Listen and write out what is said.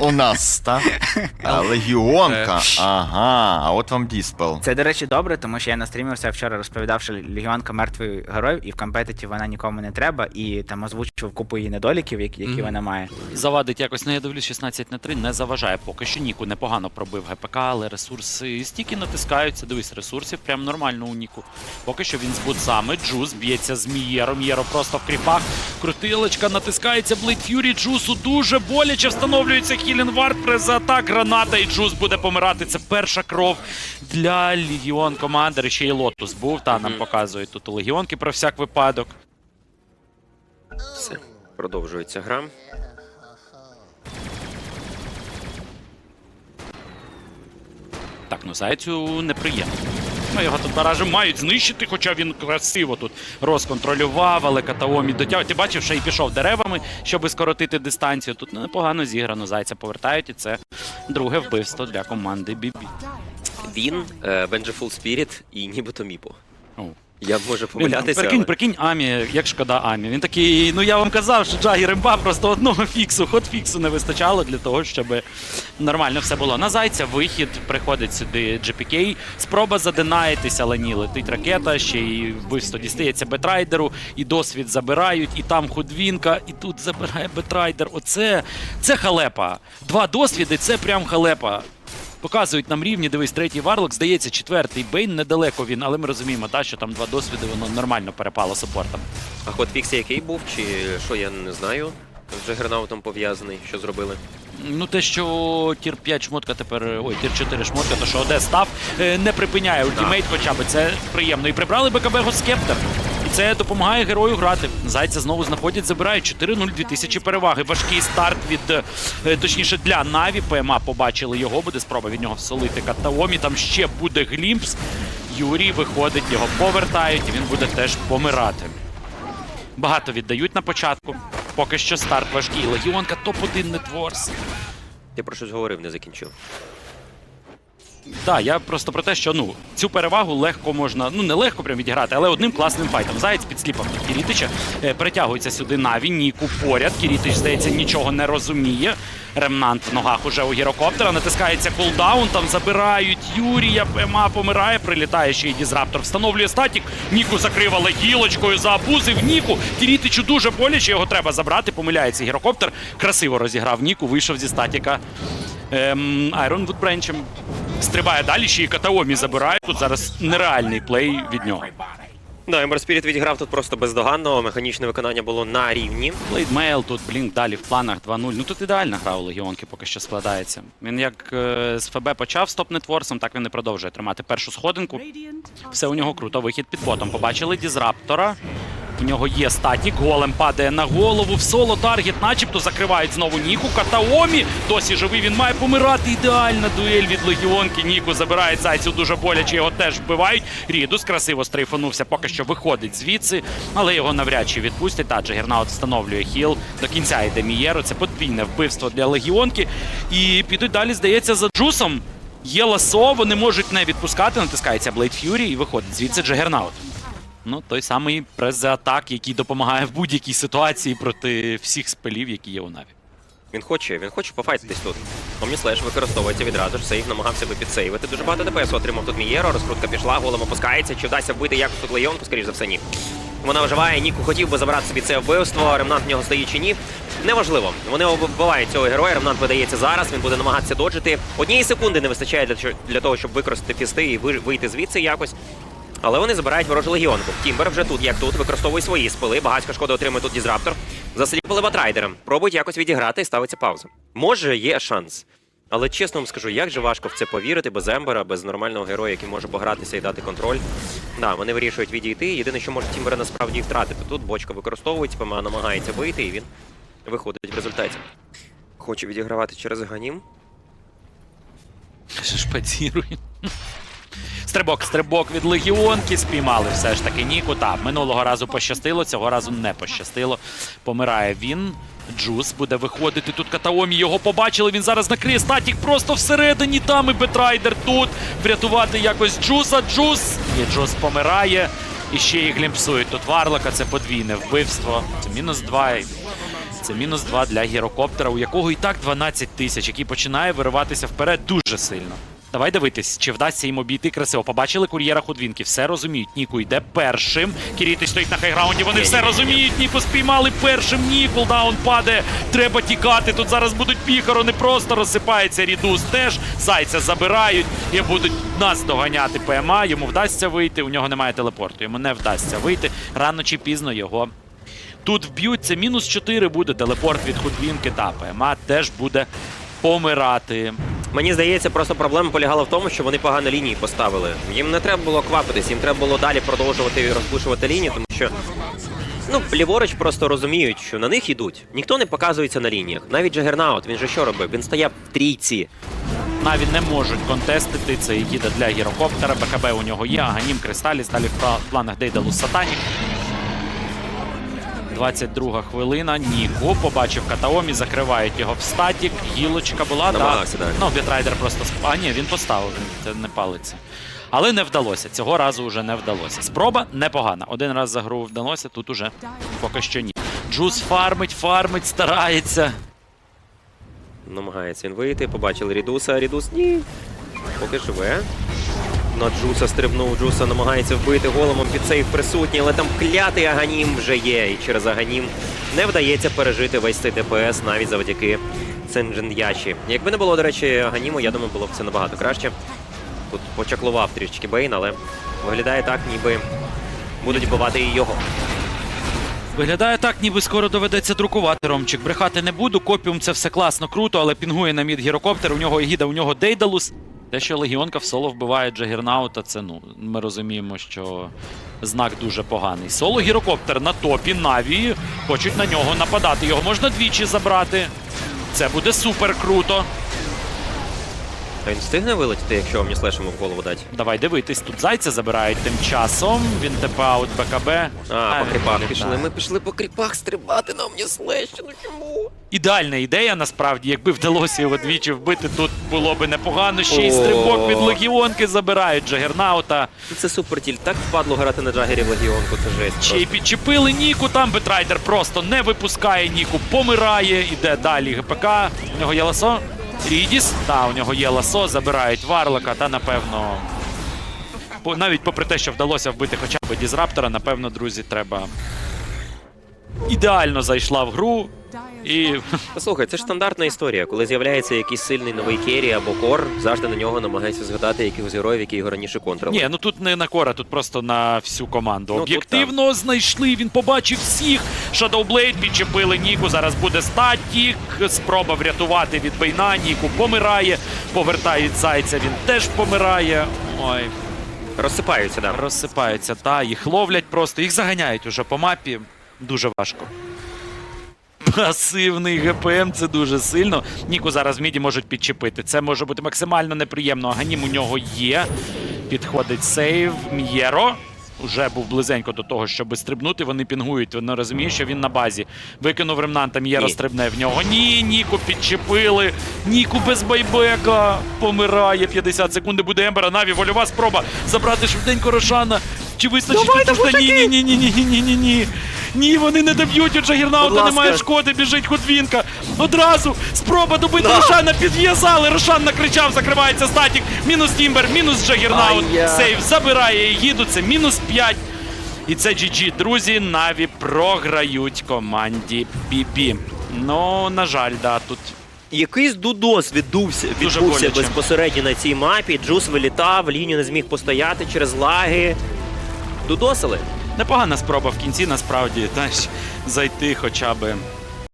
У, у нас, так? А, Легіонка. Е. Ага, а от вам діспел. Це, до речі, добре, тому що я на стрімі вчора розповідав, що Легіонка мертвий герой, і в компетиті вона нікому не треба, і там озвучив купу її недоліків, які, які Мгм. вона має. Завадить якось, ну я дивлюсь, 16 на 3 не заважає. Поки що Ніку непогано пробив ГПК, але ресурси стільки натискаються. Дивись, ресурсів прям нормально у Ніку. Поки що він з бутсами. Джус б'ється з Мієром. Мієро просто в кріпах. Крутилочка натискається Блейд Ф'юрі. Джусу дуже боляче встановлюється Хілін Вард. През атак граната, і Джус буде помирати. Це перша кров для Легіон Командер. Ще й Лотус був. Та нам показують тут у Легіонки про всяк випадок. Все, продовжується гра. Так, ну зайцю неприємно. Ну, його тут баражі мають знищити, хоча він красиво тут розконтролював, але Катаомі дотягує. Ти бачив, що і пішов деревами, щоб скоротити дистанцію. Тут непогано зіграно. Зайця повертають, і це друге вбивство для команди Бібі. Він, Венджефул Спіріт і нібито Міпо. Я можу помилятися. прикинь, але- прикинь, Амі, як шкода Амі. Він такий, ну я вам казав, що Джагір імба просто одного фіксу, ход фіксу не вистачало для того, щоб нормально все було. На зайця вихід приходить сюди GPK. Спроба задинаїтися, але ні, летить ракета, ще й вбивство дістається Бетрайдеру, і досвід забирають, і там худвінка, і тут забирає Бетрайдер. Оце це халепа. Два досвіди це прям халепа. Показують нам рівні, дивись, третій варлок, здається, четвертий Бейн, недалеко він, але ми розуміємо, та, що там два досвіди, воно нормально перепало супортом. А ход фіксі який був, чи що, я не знаю. З Джагернаутом пов'язаний, що зробили. Ну, те, що тір 5 шмотка тепер. Ой, тір 4 шмотка, то що Оде став, е, не припиняє ультимейт, хоча б це приємно. І прибрали БКБ Скептор. Це допомагає герою грати. Зайця знову знаходять, забирають 4-0 2000 переваги. Важкий старт від е, точніше для Наві. ПМА побачили його, буде спроба від нього всолити Катаомі. Там ще буде глімпс. Юрій виходить, його повертають, і він буде теж помирати. Багато віддають на початку. Поки що старт важкий. Легіонка топ-1 нетворс. Я про щось говорив, не закінчив. Так, я просто про те, що ну цю перевагу легко можна, ну не легко прям відіграти, але одним класним файтом. Заєць підсліпав Кірітича, е, притягується сюди Наві, Ніку поряд. Кірітич, здається, нічого не розуміє. Ремнант в ногах уже у гірокоптера. Натискається кулдаун, там забирають Юрія. ПМА помирає, прилітає ще й Дізраптор. Встановлює статік. Ніку закрив, але гілочкою заабузив Ніку. Кірітичу дуже боляче, його треба забрати. Помиляється гірокоптер. Красиво розіграв Ніку, вийшов зі статіка. Айрон Вудбренчем стрибає далі, ще й Катаомі забирає. Тут зараз нереальний плей від нього. Да, Ember Spirit відіграв тут просто бездоганно, механічне виконання було на рівні. Блейдмейл тут, блін, далі в планах 2-0. Ну тут ідеальна гра у Легіонки поки що складається. Він як е, з ФБ почав з топ-нетворсом, так він і продовжує тримати першу сходинку. Все у нього круто. Вихід під ботом. Побачили Дізраптора. У нього є статік, голем падає на голову. В соло таргет, начебто закривають знову Ніку. Катаомі досі живий. Він має помирати. Ідеальна дуель від Легіонки. Ніку забирає зайцю дуже боляче. Його теж вбивають. Рідус красиво стрейфанувся, поки що виходить звідси, але його навряд чи відпустять. Та Джагернаут встановлює хіл. До кінця йде Мієро. Це подвійне вбивство для Легіонки. І підуть далі, здається, за Джусом. Є ласо, вони можуть не відпускати. Натискається Блейд Ф'юрі і виходить звідси Джагернаут. Ну, той самий прес-атак, який допомагає в будь-якій ситуації проти всіх спелів, які є у Наві. Він хоче, він хоче пофайтитись тут. Омніслеш використовується відразу ж, сейв намагався би підсейвити. Дуже багато ДПС отримав тут Мієро, розкрутка пішла, голем опускається. Чи вдасться вбити якось тут Лейонку, скоріш за все, ні. Вона виживає, Ніку хотів би забрати собі це вбивство, ремнант в нього стоїть чи ні. Неважливо. Вони вбивають цього героя, ремнант видається зараз, він буде намагатися доджити. Однієї секунди не вистачає для того, щоб використати фісти і вийти звідси якось. Але вони забирають ворожу легіонку. Тімбер вже тут, як тут, використовує свої спили. Багатька шкода отримує тут дізраптор. Засліпили батрайдером. Пробують якось відіграти і ставиться пауза. Може, є шанс. Але чесно вам скажу, як же важко в це повірити без Ембера, без нормального героя, який може погратися і дати контроль. Да, вони вирішують відійти. Єдине, що може Тімбера насправді і втратити. Тут бочка використовується, ПМА намагається вийти, і він виходить в результаті. Хоче відігравати через Ганім. Шпацірує. Стрибок, стрибок від легіонки. Спіймали все ж таки Ніку. Так, минулого разу пощастило, цього разу не пощастило. Помирає він. Джус буде виходити. Тут Катаомі його побачили. Він зараз накриє статік просто всередині. Там і Бетрайдер тут. Врятувати якось Джуса. Джус. Ні, Джус помирає. І ще й глімпсують тут Варлока. Це подвійне вбивство. Це мінус два. Це мінус 2 для гірокоптера, у якого і так 12 тисяч, який починає вириватися вперед дуже сильно. Давай дивитись, чи вдасться їм обійти красиво. Побачили кур'єра Худвінки, все розуміють. Ніку йде першим. Кіріти стоїть на хайграунді. Вони все розуміють. Ніку спіймали першим. Ні, кулдаун падає. Треба тікати. Тут зараз будуть піхаро, не просто розсипається Рідус. Теж зайця забирають і будуть нас доганяти ПМА. Йому вдасться вийти. У нього немає телепорту. Йому не вдасться вийти. Рано чи пізно його Тут вб'ються, мінус 4 буде телепорт від Худвінки та ПМА теж буде помирати. Мені здається, просто проблема полягала в тому, що вони погано лінії поставили. Їм не треба було квапитись, їм треба було далі продовжувати розпушувати лінію, тому що ну ліворуч просто розуміють, що на них йдуть. Ніхто не показується на лініях. Навіть Джагернаут, він же що робив? Він стояв в трійці. Навіть не можуть контестити. Це їде для гірокоптера. БКБ у нього є, Аганім, Кристаліс, далі в планах Дейдалус Сатанік. 22 хвилина. Ніку побачив Катаомі, закривають його в статік. Гілочка була. Так. Ну, Бітрайдер просто сп... А, ні, він поставив, це не палиться. Але не вдалося. Цього разу вже не вдалося. Спроба непогана. Один раз за гру вдалося, тут уже поки що ні. Джус фармить, фармить, старається. Намагається він вийти, побачили Рідуса, Рідус ні. Поки живе. На Джуса стрибнув, Джуса намагається вбити големом, під сейф присутній, але там клятий Аганім вже є. І через Аганім не вдається пережити весь цей ДПС навіть завдяки Сенджин-Ячі. Якби не було, до речі, Аганіму, я думаю, було б це набагато краще. Тут почаклував трішечки Бейн, але виглядає так, ніби будуть вбивати і його. Виглядає так, ніби скоро доведеться друкувати Ромчик. Брехати не буду. Копіум це все класно, круто, але пінгує на мід гірокоптер. У нього Егіда, у нього Дейдалус. Те, що Легіонка в соло вбиває Джагернаута, це ну ми розуміємо, що знак дуже поганий. Соло гірокоптер на топі, Наві хочуть на нього нападати. Його можна двічі забрати. Це буде супер круто. А він встигне вилетіти, якщо Омніслеш йому в голову дати? Давай дивитись, тут зайця забирають тим часом. Він тепаут БКБ. А, по кріпах пішли. Ми пішли по кріпах стрибати на Омніслеші, ну чому? Ідеальна ідея, насправді, якби вдалося його двічі вбити, тут було би непогано. Ще й стрибок від легіонки забирають Джагернаута. Це суперділь. Так впадло грати на Джагері в Легіонку, це жесть. Ще й підчепили Ніку. Там Бетрайдер просто не випускає Ніку, помирає. Іде далі ГПК. У нього є ласо. Рідіс. Та, у нього є ласо, забирають Варлока, та напевно. Навіть попри те, що вдалося вбити хоча б Дізраптора, напевно, друзі, треба. Ідеально зайшла в гру. І Послухай, це ж стандартна історія. Коли з'являється якийсь сильний новий керрі або кор, завжди на нього намагаються згадати якихось героїв, які його раніше контрили. Ні, ну тут не на кора, тут просто на всю команду. Ну, тут Об'єктивно знайшли, він побачив всіх. Shadowblade підчепили Ніку. Зараз буде статік. Спроба врятувати від Бейна. Ніку помирає. Повертають зайця, він теж помирає. Ой, Розсипаються, да. розсипаються. Та їх ловлять просто, їх заганяють уже по мапі. Дуже важко. Пасивний ГПМ це дуже сильно. Ніку зараз міді можуть підчепити. Це може бути максимально неприємно. Аганім у нього є. Підходить сейв. М'єро. Уже був близенько до того, щоб стрибнути. Вони пінгують. Вони розуміють, що він на базі. Викинув ремнанта, М'єро стрибне в нього. Ні, Ніку підчепили. Ніку без байбека. Помирає. 50 секунд буде Ембера. Наві вольова спроба забрати швиденько Рошана. Чи вистачить? Ні, ні, ні, ні, ні, ні, ні, ні, ні. Вони не доб'ють у ласка. немає шкоди, біжить Худвінка. Одразу спроба добити Рошана, підв'язали. Рошан накричав, закривається статік. Мінус Тімбер, мінус Джагернаут. Ай-я. Сейв забирає їду. Це мінус 5. І це GG, друзі. Наві програють команді BB. Ну, на жаль, да, тут Якийсь дудос віддувся, відбувся безпосередньо на цій мапі. Джус вилітав, лінію не зміг постояти через лаги. Дудосили. Непогана спроба в кінці, насправді, знаєш, зайти хоча б